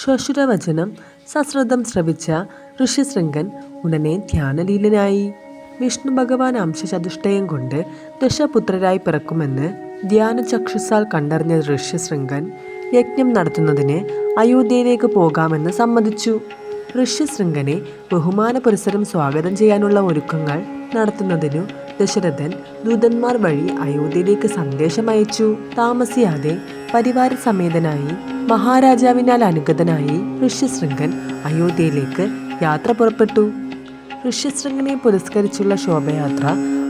ശ്വശുരവചനം സശ്രദ്ധം ശ്രവിച്ച ഋഷിശൃംഗൻ ഉടനെ ധ്യാനലീലനായി. വിഷ്ണു ഭഗവാൻ അംശചതുഷ്ടയം കൊണ്ട് ദശപുത്രരായി പിറക്കുമെന്ന് ധ്യാനചക്ഷുസാൽ കണ്ടറിഞ്ഞ ഋഷ്യശൃംഗൻ യജ്ഞം നടത്തുന്നതിന് അയോധ്യയിലേക്ക് പോകാമെന്ന് സമ്മതിച്ചു. ഋഷ്യശൃംഗനെ ബഹുമാന പുരസരം സ്വാഗതം ചെയ്യാനുള്ള ഒരുക്കങ്ങൾ നടത്തുന്നതിനു ദശരഥൻ ദൂതന്മാർ വഴി അയോധ്യയിലേക്ക് സന്ദേശം അയച്ചു. താമസിയാതെ പരിവാര സമേതനായി മഹാരാജാവിനാൽ അനുഗതനായി ഋഷ്യശൃംഗൻ അയോധ്യയിലേക്ക് യാത്ര പുറപ്പെട്ടു. ഋഷ്യശൃംഗനെ പുരസ്കരിച്ചുള്ള ശോഭയാത്ര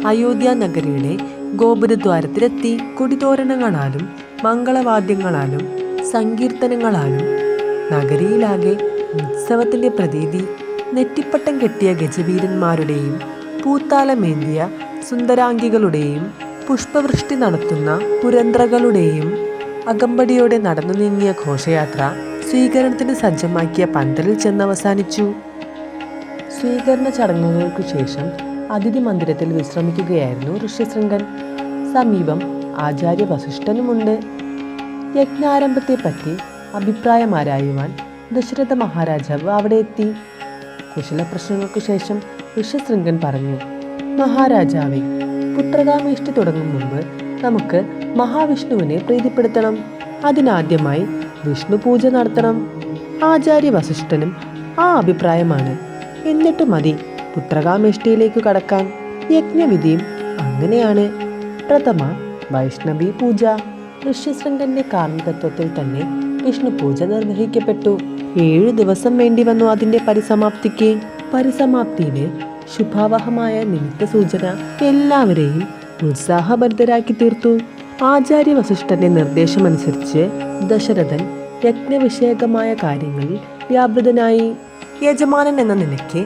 അയോധ്യ നഗരിയുടെ ഗോപുരദ്വാരത്തിലെത്തി. കൊടിതോരണങ്ങളാലും മംഗളവാദ്യങ്ങളാലും സങ്കീർത്തനങ്ങളാലും നഗരിയിലാകെ ഉത്സവത്തിന്റെ പ്രതീതി നെറ്റിപ്പട്ടം കെട്ടിയ ഗജവീരന്മാരുടെയും പൂത്താലമേന്തിയ സുന്ദരാംഗികളുടെയും പുഷ്പവൃഷ്ടി നടത്തുന്ന പുരന്ത്രകളുടെയും അകമ്പടിയോടെ നടന്നു നീങ്ങിയ ഘോഷയാത്ര സ്വീകരണത്തിന് സജ്ജമാക്കിയ പന്തലിൽ ചെന്നവസാനിച്ചു. സ്വീകരണ ചടങ്ങുകൾക്കു ശേഷം അതിഥി മന്ദിരത്തിൽ വിശ്രമിക്കുകയായിരുന്നു ഋഷ്യശൃംഗൻ. സമീപം ആചാര്യ വസിഷ്ഠനുമുണ്ട് യജ്ഞാരംഭത്തെപ്പറ്റി അഭിപ്രായമാരായുവാൻ ദശരഥ മഹാരാജാവ് അവിടെ എത്തി കുശല പ്രശ്നങ്ങൾക്കു ശേഷം ഋഷ്യശൃംഗൻ പറഞ്ഞു മഹാരാജാവേ പുത്രകാമേഷ്ടി തുടങ്ങും മുമ്പ് നമുക്ക് മഹാവിഷ്ണുവിനെ പ്രീതിപ്പെടുത്തണം. അതിനാദ്യമായി വിഷ്ണു പൂജ നടത്തണം. ആചാര്യ വസിഷ്ഠനും ആ അഭിപ്രായമാണ്. എന്നിട്ട് മതി പുത്രകാമേഷ്ടിയിലേക്ക് കടക്കാൻ. യജ്ഞവിധിയും അങ്ങനെയാണ്. പ്രഥമ വൈഷ്ണവി പൂജ ഋഷ്യശൃംഗന്റെ കാർമ്മികത്വത്തിൽ തന്നെ വിഷ്ണു പൂജ നിർവഹിക്കപ്പെട്ടു. ഏഴു ദിവസം വേണ്ടി വന്നു അതിന്റെ പരിസമാപ്തിക്ക്. പരിസമാപ്തിയിലെ ശുഭാവഹമായ നിമിത്ത സൂചന എല്ലാവരെയും ഉത്സാഹഭരിതരാക്കി തീർത്തു ആചാര്യ വസിഷ്ഠന്റെ നിർദ്ദേശമനുസരിച്ച് ദശരഥൻ യജ്ഞവിഷയകമായ കാര്യങ്ങളിൽ വ്യാപൃതനായി. യജമാനൻ എന്ന നിലയ്ക്ക്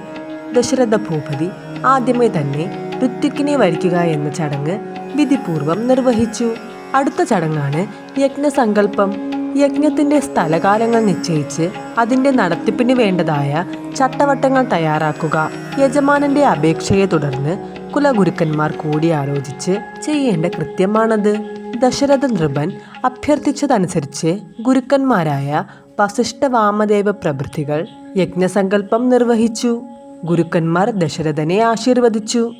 ദശരഥ ഭൂപതി ആദ്യമേ തന്നെ ഋത്വിക്കിനെ വരിക്കുക എന്ന ചടങ്ങ് വിധിപൂർവം നിർവഹിച്ചു. അടുത്ത ചടങ്ങാണ് യജ്ഞസങ്കല്പം. യജ്ഞത്തിന്റെ സ്ഥലകാലങ്ങൾ നിശ്ചയിച്ച് അതിന്റെ നടത്തിപ്പിന് വേണ്ടതായ ചട്ടവട്ടങ്ങൾ തയ്യാറാക്കുക. യജമാനന്റെ അപേക്ഷയെ തുടർന്ന് കുലഗുരുക്കന്മാർ കൂടിയാലോചിച്ച് ചെയ്യേണ്ട കൃത്യമാണത്. ദശരഥ നൃപൻ അഭ്യർത്ഥിച്ചതനുസരിച്ച് ഗുരുക്കന്മാരായ വസിഷ്ഠ വാമദേവ പ്രഭൃതികൾ യജ്ഞസങ്കല്പം നിർവഹിച്ചു. ഗുരുക്കന്മാർ ദശരഥനെ ആശീർവദിച്ചു.